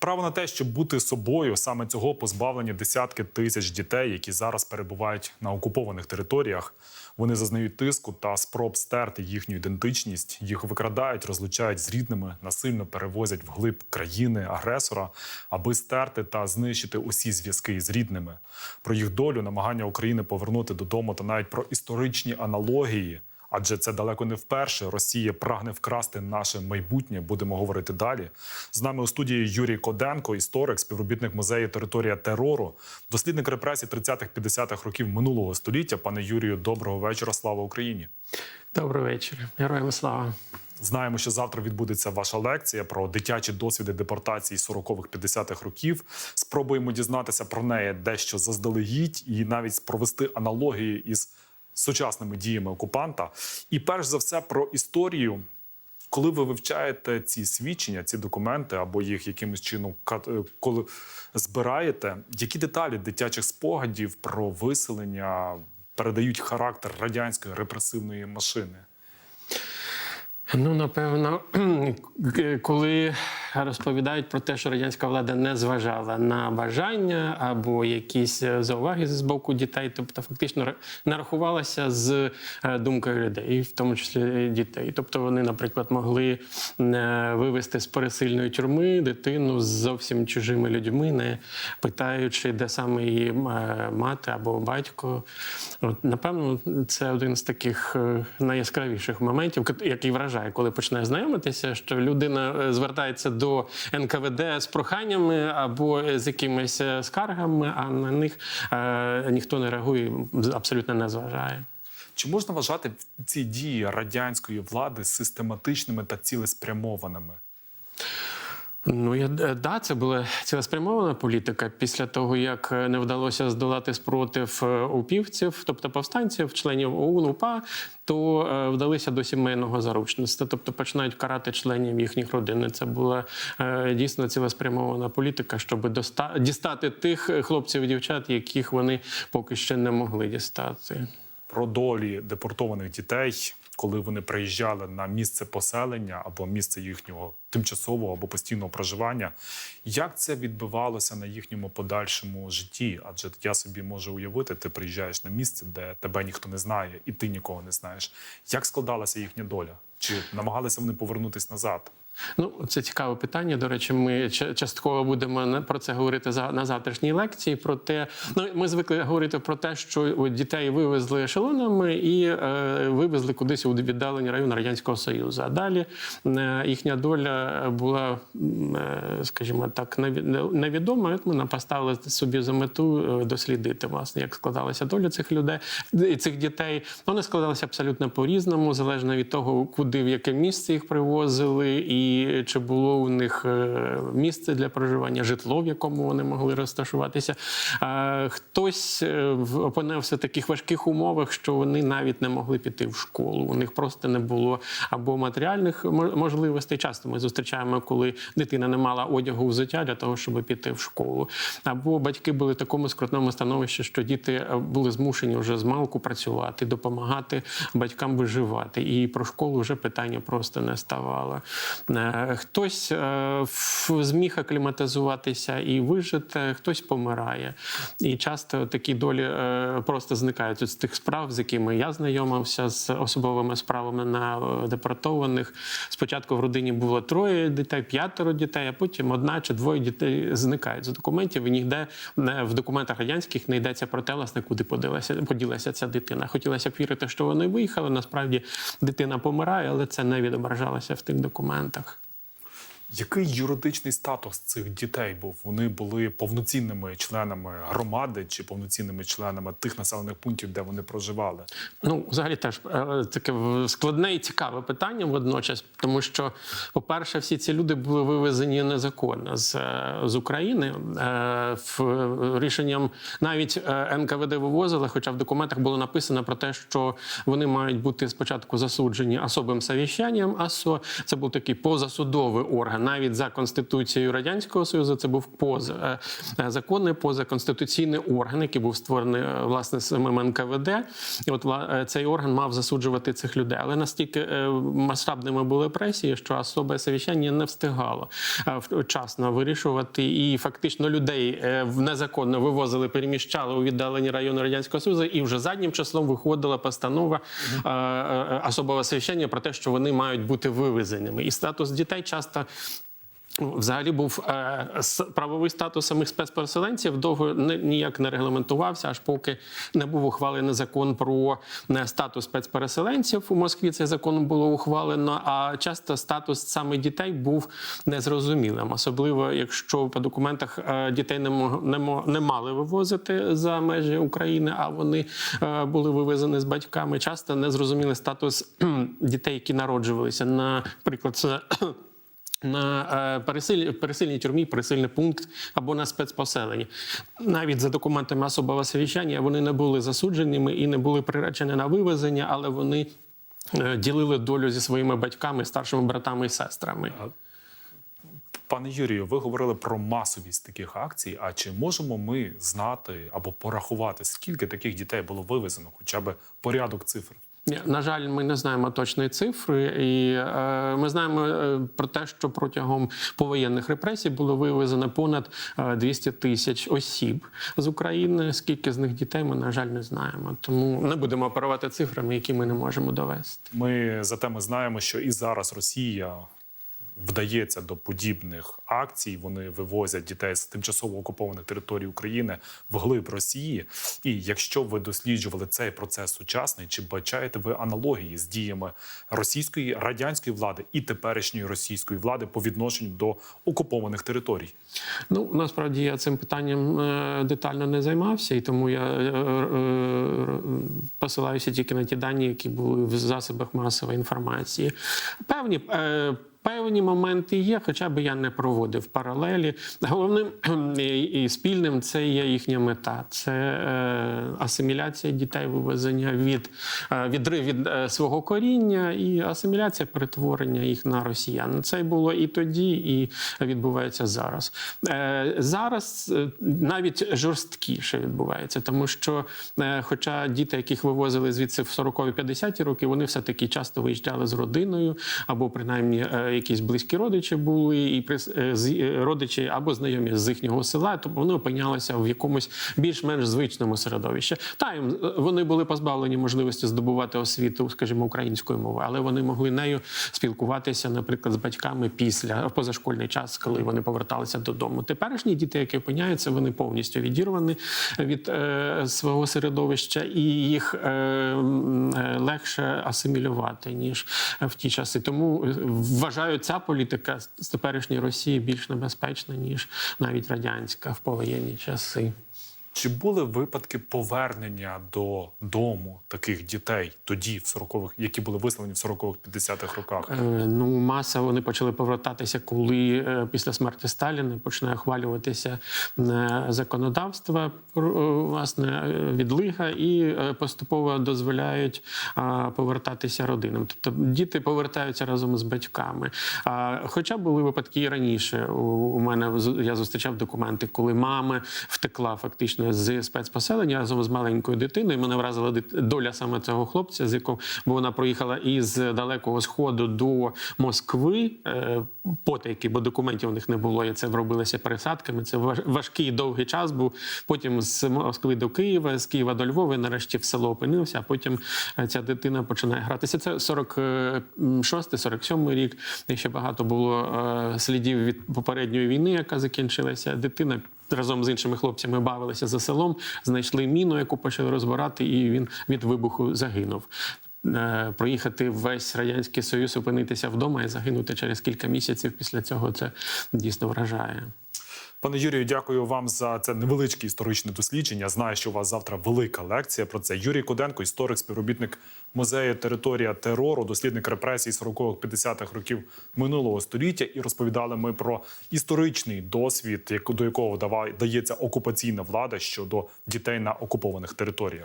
Право на те, щоб бути собою, саме цього позбавлені десятки тисяч дітей, які зараз перебувають на окупованих територіях. Вони зазнають тиску та спроб стерти їхню ідентичність. Їх викрадають, розлучають з рідними, насильно перевозять вглиб країни агресора, аби стерти та знищити усі зв'язки із рідними. Про їх долю, намагання України повернути додому та навіть про історичні аналогії. Адже це далеко не вперше. Росія прагне вкрасти наше майбутнє. Будемо говорити далі. З нами у студії Юрій Коденко, історик, співробітник музею Територія терору, дослідник репресій 30-50-х років минулого століття. Пане Юрію, доброго вечора. Слава Україні! Добрий вечір. Героям слава. Знаємо, що завтра відбудеться ваша лекція про дитячі досвіди депортації 40-х, 50-х років. Спробуємо дізнатися про неї дещо заздалегідь і навіть провести аналогії із сучасними діями окупанта. І перш за все про історію. Коли ви вивчаєте ці свідчення, ці документи або їх якимось чином е, коли збираєте, які деталі дитячих спогадів про виселення передають характер радянської репресивної машини? Ну, напевно, коли розповідають про те, що радянська влада не зважала на бажання або якісь е, зауваги з боку дітей, тобто фактично ра- не рахувалася з е, думкою людей, в тому числі дітей. Тобто вони, наприклад, могли е, вивезти з пересильної тюрми дитину з зовсім чужими людьми, не питаючи, де саме її мати або батько. От, напевно, це один з таких найяскравіших моментів, який вражає, коли починає знайомитися, що людина звертається до НКВД з проханнями або з якимись е, скаргами, а на них е, ніхто не реагує, абсолютно не зважає. Чи можна вважати ці дії радянської влади систематичними та цілеспрямованими? Ну я е, да, це була цілеспрямована політика після того, як е, не вдалося здолати спротив е, упівців, тобто повстанців, членів ОУН, УПА, то вдалися до сімейного заручництва, тобто починають карати членів їхніх родин. Це була дійсно цілеспрямована політика, щоб доста- дістати тих хлопців і дівчат, яких вони поки ще не могли дістати. Про долі депортованих дітей, коли вони приїжджали на місце поселення або місце їхнього тимчасового або постійного проживання, як це відбивалося на їхньому подальшому житті? Адже я собі можу уявити, ти приїжджаєш на місце, де тебе ніхто не знає, і ти нікого не знаєш. Як складалася їхня доля? Чи намагалися вони повернутись назад? Ну, це цікаве питання. До речі, ми частково будемо про це говорити на завтрашній лекції. Про те, ну ми звикли говорити про те, що дітей вивезли ешелонами і е, вивезли кудись у віддалені райони радянського союзу. А далі е, їхня доля була, е, скажімо так, неві- невідома. Ми поставили собі за мету е, дослідити власне, як складалася доля цих людей цих дітей. Вони складалися абсолютно по-різному, залежно від того, куди в яке місце їх привозили, і чи було у них е, місце для проживання, житло, в якому вони могли розташуватися. Хтось е, опинився в таких важких умовах, що вони навіть не могли піти в школу. У них просто не було або матеріальних можливостей. Часто ми зустрічаємо, коли дитина не мала одягу взуття для того, щоб піти в школу. Або батьки були в такому скрутному становищі, що діти е, були змушені вже з малку працювати, допомагати батькам виживати. І про школу вже питання просто не ставало. Хтось е, зміг акліматизуватися і вижити, хтось помирає. І часто такі долі е, просто зникають з тих справ, з якими я знайомився з особовими справами на е, депортованих. Спочатку в родині було троє дітей, п'ятеро дітей, а потім одна чи двоє дітей зникають з документів. І ніде в документах радянських не йдеться про те, власне, куди поділася, поділася ця дитина. Хотілося б вірити, що вони виїхали. Насправді дитина помирає, але це не відображалося в тих документах. Який юридичний статус цих дітей був? Вони були повноцінними членами громади чи повноцінними членами тих населених пунктів, де вони проживали? Ну, взагалі теж е, таке складне і цікаве питання водночас, тому що, по-перше, всі ці люди були вивезені незаконно з, е, з України. Е, в- Рішенням навіть НКВД вивозили, хоча в документах було написано про те, що вони мають бути спочатку засуджені особим совіщанням. АСО це був такий позасудовий орган навіть за конституцією радянського союзу. Це був поза е, законний позаконституційний орган, який був створений е, власне самим НКВД. І от е, цей орган мав засуджувати цих людей. Але настільки е, масштабними були репресії, що особе совіщання не встигало е, вчасно вирішувати, і фактично людей е, незаконно вивозили, переміщали у віддалені райони радянського союзу, і вже заднім числом виходила постанова е, е, особового совіщання про те, що вони мають бути вивезеними. І статус дітей часто. Взагалі був е, правовий статус самих спецпереселенців довго не, ніяк не регламентувався, аж поки не був ухвалений закон про е, статус спецпереселенців. У Москві цей закон було ухвалено. А часто статус саме дітей був незрозумілим, особливо якщо по документах е, дітей не, мог, не, не мали вивозити за межі України, а вони е, були вивезені з батьками. Часто незрозумілий статус дітей, які народжувалися. Наприклад, це на е, пересиль, пересильній тюрмі, пересильний пункт або на спецпоселенні. Навіть за документами особового совіщання вони не були засудженими і не були приречені на вивезення, але вони е, ділили долю зі своїми батьками, старшими братами і сестрами. Пане Юрію, ви говорили про масовість таких акцій. А чи можемо ми знати або порахувати, скільки таких дітей було вивезено, хоча б порядок цифр? На жаль, ми не знаємо точної цифри, і е, ми знаємо е, про те, що протягом повоєнних репресій було вивезено понад е, 200 тисяч осіб з України. Скільки з них дітей, ми на жаль не знаємо. Тому не будемо оперувати цифрами, які ми не можемо довести. Ми зате ми знаємо, що і зараз Росія вдається до подібних акцій. Вони вивозять дітей з тимчасово окупованих територій України вглиб Росії. І якщо ви досліджували цей процес сучасний, чи бачаєте ви аналогії з діями російської радянської влади і теперішньої російської влади по відношенню до окупованих територій? Ну насправді я цим питанням е, детально не займався, і тому я е, е, посилаюся тільки на ті дані, які були в засобах масової інформації. Певні. Е, Певні моменти є, хоча б я не проводив паралелі. Головним і спільним це є їхня мета: це е, асиміляція дітей, вивезення від е, відрив від е, свого коріння і асиміляція перетворення їх на росіян. Це було і тоді, і відбувається зараз. Е, Зараз е, навіть жорсткіше відбувається, тому що, е, хоча діти, яких вивозили звідси в 40-50-ті роки, вони все таки часто виїжджали з родиною, або принаймні е, якісь близькі родичі були, і е, е, родичі або знайомі з їхнього села, тобто вони опинялися в якомусь більш-менш звичному середовищі. Та їм вони були позбавлені можливості здобувати освіту, скажімо, українською мовою, але вони могли нею спілкуватися, наприклад, з батьками після в позашкольний час, коли вони поверталися додому. Теперішні діти, які опиняються, вони повністю відірвані від е, свого середовища, і їх е, е, легше асимілювати ніж в ті часи. Тому е, вважаю, ця політика з теперішньої Росії більш небезпечна ніж навіть радянська в повоєнні часи. Чи були випадки повернення до дому таких дітей тоді, в 40-х, які були виселені в 40-х, 50-х роках? Е, Ну, маса вони почали повертатися, коли е, після смерті Сталіна починає ухвалюватися е, законодавство е, власне е, відлига і е, поступово дозволяють а, повертатися родинам. Тобто діти повертаються разом з батьками. А, Хоча були випадки і раніше. У, у мене я зустрічав документи, коли мама втекла фактично з спецпоселення разом з маленькою дитиною. Мене вразила доля саме цього хлопця, з якого бо вона проїхала із далекого сходу до Москви е, потайки, бо документів у них не було. І це робилося пересадками. Це важ- важкий довгий час був. Потім з Москви до Києва, з Києва до Львова, і нарешті в село опинився. А потім е, ця дитина починає гратися. Це 46-47 рік. І ще багато було е, слідів від попередньої війни, яка закінчилася. Дитина. Разом з іншими хлопцями бавилися за селом, знайшли міну, яку почали розбирати, і він від вибуху загинув. Е, Проїхати весь радянський союз, опинитися вдома і загинути через кілька місяців після цього це дійсно вражає. Пане Юрію, дякую вам за це невеличке історичне дослідження. Знаю, що у вас завтра велика лекція про це. Юрій Куденко, історик, співробітник музею Територія терору, дослідник репресій 40-х, 50-х років минулого століття. І розповідали ми про історичний досвід, до якого дається окупаційна влада щодо дітей на окупованих територіях.